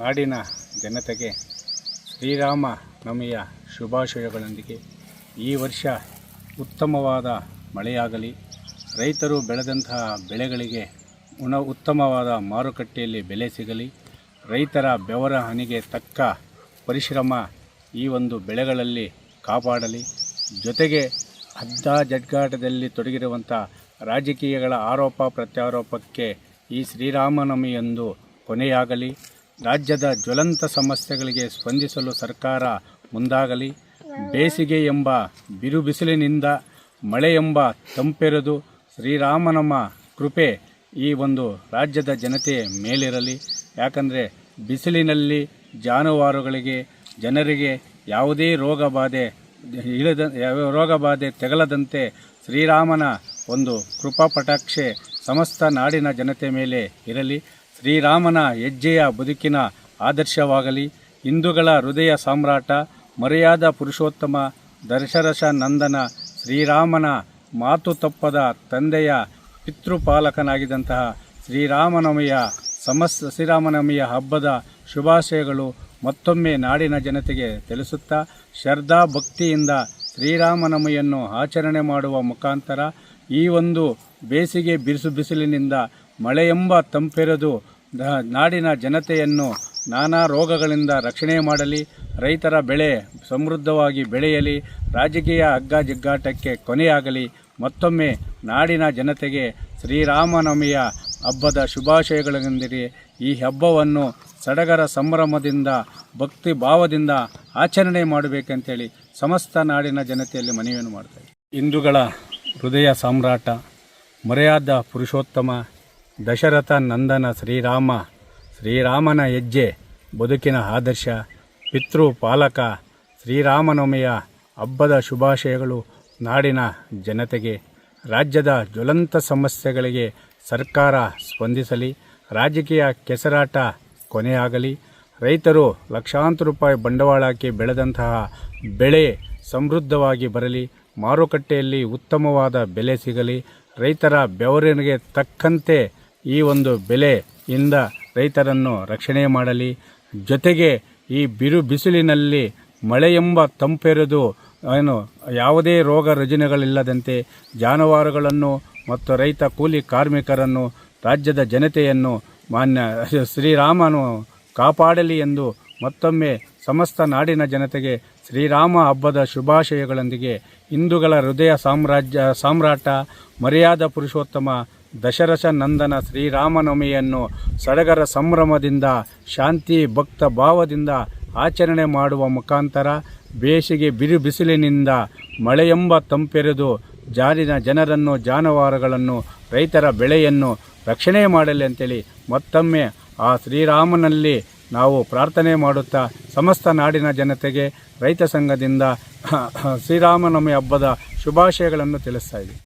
ನಾಡಿನ ಜನತೆಗೆ ಶ್ರೀರಾಮ ನವಮಿಯ ಶುಭಾಶಯಗಳೊಂದಿಗೆ ಈ ವರ್ಷ ಉತ್ತಮವಾದ ಮಳೆಯಾಗಲಿ, ರೈತರು ಬೆಳೆದಂತಹ ಬೆಳೆಗಳಿಗೆ ಉಣ, ಉತ್ತಮವಾದ ಮಾರುಕಟ್ಟೆಯಲ್ಲಿ ಬೆಲೆ ಸಿಗಲಿ, ರೈತರ ಬೆವರ ಹನಿಗೆ ತಕ್ಕ ಪರಿಶ್ರಮ ಈ ಒಂದು ಬೆಳೆಗಳಲ್ಲಿ ಕಾಪಾಡಲಿ, ಜೊತೆಗೆ ಅದ್ದ ಜಡ್ಗಾಟದಲ್ಲಿ ತೊಡಗಿರುವಂಥ ರಾಜಕೀಯಗಳ ಆರೋಪ ಪ್ರತ್ಯಾರೋಪಕ್ಕೆ ಈ ಶ್ರೀರಾಮನವಮಿಯಂದು ಕೊನೆಯಾಗಲಿ. ರಾಜ್ಯದ ಜ್ವಲಂತ ಸಮಸ್ಯೆಗಳಿಗೆ ಸ್ಪಂದಿಸಲು ಸರ್ಕಾರ ಮುಂದಾಗಲಿ. ಬೇಸಿಗೆ ಎಂಬ ಬಿರು ಬಿಸಿಲಿನಿಂದ ಮಳೆ ಎಂಬ ತಂಪೆರೆದು ಶ್ರೀರಾಮನಮ್ಮ ಕೃಪೆ ಈ ಒಂದು ರಾಜ್ಯದ ಜನತೆಯ ಮೇಲಿರಲಿ. ಯಾಕಂದರೆ ಬಿಸಿಲಿನಲ್ಲಿ ಜಾನುವಾರುಗಳಿಗೆ, ಜನರಿಗೆ ಯಾವುದೇ ರೋಗ ಬಾಧೆ ಇಳದ ರೋಗ ಬಾಧೆ ತೆಗಲದಂತೆ ಶ್ರೀರಾಮನ ಒಂದು ಕೃಪಾ ಪಟಾಕ್ಷೆ ಸಮಸ್ತ ನಾಡಿನ ಜನತೆ ಮೇಲೆ ಇರಲಿ. ಶ್ರೀರಾಮನ ಹೆಜ್ಜೆಯ ಬದುಕಿನ ಆದರ್ಶವಾಗಲಿ, ಹಿಂದೂಗಳ ಹೃದಯ ಸಾಮ್ರಾಟ, ಮರ್ಯಾದ ಪುರುಷೋತ್ತಮ ದಶರಥ ನಂದನ ಶ್ರೀರಾಮನ ಮಾತು ತಪ್ಪದ ತಂದೆಯ ಪಿತೃಪಾಲಕನಾಗಿದ್ದಂತಹ ಶ್ರೀರಾಮನವಮಿಯ ಸಮಸ್, ಶ್ರೀರಾಮನವಮಿಯ ಹಬ್ಬದ ಶುಭಾಶಯಗಳು ಮತ್ತೊಮ್ಮೆ ನಾಡಿನ ಜನತೆಗೆ ತಿಳಿಸುತ್ತಾ ಶ್ರದ್ಧಾ ಭಕ್ತಿಯಿಂದ ಶ್ರೀರಾಮನವಮಿಯನ್ನು ಆಚರಣೆ ಮಾಡುವ ಮುಖಾಂತರ ಈ ಒಂದು ಬೇಸಿಗೆ ಬಿರುಸು ಬಿಸಿಲಿನಿಂದ ಮಳೆ ಎಂಬ ತಂಪೆರೆದು ನಾಡಿನ ಜನತೆಯನ್ನು ನಾನಾ ರೋಗಗಳಿಂದ ರಕ್ಷಣೆ ಮಾಡಲಿ, ರೈತರ ಬೆಳೆ ಸಮೃದ್ಧವಾಗಿ ಬೆಳೆಯಲಿ, ರಾಜಕೀಯ ಹಗ್ಗ ಜಿಗ್ಗಾಟಕ್ಕೆ ಕೊನೆಯಾಗಲಿ, ಮತ್ತೊಮ್ಮೆ ನಾಡಿನ ಜನತೆಗೆ ಶ್ರೀರಾಮನವಮಿಯ ಹಬ್ಬದ ಶುಭಾಶಯಗಳೊಂದಿಗೆ ಈ ಹಬ್ಬವನ್ನು ಸಡಗರ ಸಂಭ್ರಮದಿಂದ ಭಕ್ತಿ ಭಾವದಿಂದ ಆಚರಣೆ ಮಾಡಬೇಕಂತೇಳಿ ಸಮಸ್ತ ನಾಡಿನ ಜನತೆಯಲ್ಲಿ ಮನವಿಯನ್ನು ಮಾಡ್ತಾರೆ ಹಿಂದೂಗಳ ಹೃದಯ ಸಾಮ್ರಾಟ, ಮರೆಯಾದ ಪುರುಷೋತ್ತಮ ದಶರಥ ನಂದನ ಶ್ರೀರಾಮ, ಶ್ರೀರಾಮನ ಹೆಜ್ಜೆ, ಬದುಕಿನ ಆದರ್ಶ, ಪಿತೃ ಪಾಲಕ ಶ್ರೀರಾಮನವಮಿಯ ಹಬ್ಬದ ಶುಭಾಶಯಗಳು ನಾಡಿನ ಜನತೆಗೆ, ರಾಜ್ಯದ ಜ್ವಲಂತ ಸಮಸ್ಯೆಗಳಿಗೆ ಸರ್ಕಾರ ಸ್ಪಂದಿಸಲಿ, ರಾಜಕೀಯ ಕೆಸರಾಟ ಕೊನೆಯಾಗಲಿ, ರೈತರು ಲಕ್ಷಾಂತರ ರೂಪಾಯಿ ಬಂಡವಾಳ ಹಾಕಿ ಬೆಳೆದಂತಹ ಬೆಳೆ ಸಮೃದ್ಧವಾಗಿ ಬರಲಿ, ಮಾರುಕಟ್ಟೆಯಲ್ಲಿ ಉತ್ತಮವಾದ ಬೆಲೆ ಸಿಗಲಿ, ರೈತರ ಬೆವರಿನಿಗೆ ತಕ್ಕಂತೆ ಈ ಒಂದು ಬೆಲೆಯಿಂದ ರೈತರನ್ನು ರಕ್ಷಣೆ ಮಾಡಲಿ, ಜೊತೆಗೆ ಈ ಬಿರು ಬಿಸಿಲಿನಲ್ಲಿ ಮಳೆ ಎಂಬ ತಂಪೆರೆದು ಏನು ಯಾವುದೇ ರೋಗ ರುಜಿನಗಳಿಲ್ಲದಂತೆ ಜಾನುವಾರುಗಳನ್ನು ಮತ್ತು ರೈತ ಕೂಲಿ ಕಾರ್ಮಿಕರನ್ನು, ರಾಜ್ಯದ ಜನತೆಯನ್ನು ಮಾನ್ಯ ಶ್ರೀರಾಮನು ಕಾಪಾಡಲಿ ಎಂದು ಮತ್ತೊಮ್ಮೆ ಸಮಸ್ತ ನಾಡಿನ ಜನತೆಗೆ ಶ್ರೀರಾಮ ಹಬ್ಬದ ಶುಭಾಶಯಗಳೊಂದಿಗೆ ಹಿಂದೂಗಳ ಹೃದಯ ಸಾಮ್ರಾಜ್ಯ, ಸಾಮ್ರಾಟ ಮರ್ಯಾದ ಪುರುಷೋತ್ತಮ ದಶರಥ ನಂದನ ಶ್ರೀರಾಮನವಮಿಯನ್ನು ಸಡಗರ ಸಂಭ್ರಮದಿಂದ, ಶಾಂತಿ ಭಕ್ತ ಭಾವದಿಂದ ಆಚರಣೆ ಮಾಡುವ ಮುಖಾಂತರ ಬೇಸಿಗೆ ಬಿರು ಬಿಸಿಲಿನಿಂದ ಮಳೆಯೆಂಬ ತಂಪೆರೆದು ಜಾರಿನ ಜನರನ್ನು, ಜಾನುವಾರುಗಳನ್ನು, ರೈತರ ಬೆಳೆಯನ್ನು ರಕ್ಷಣೆ ಮಾಡಲಿ ಅಂತೇಳಿ ಮತ್ತೊಮ್ಮೆ ಆ ಶ್ರೀರಾಮನಲ್ಲಿ ನಾವು ಪ್ರಾರ್ಥನೆ ಮಾಡುತ್ತಾ ಸಮಸ್ತ ನಾಡಿನ ಜನತೆಗೆ ರೈತ ಸಂಘದಿಂದ ಶ್ರೀರಾಮನವಮಿ ಹಬ್ಬದ ಶುಭಾಶಯಗಳನ್ನು ತಿಳಿಸ್ತಾ ಇದ್ದೀವಿ.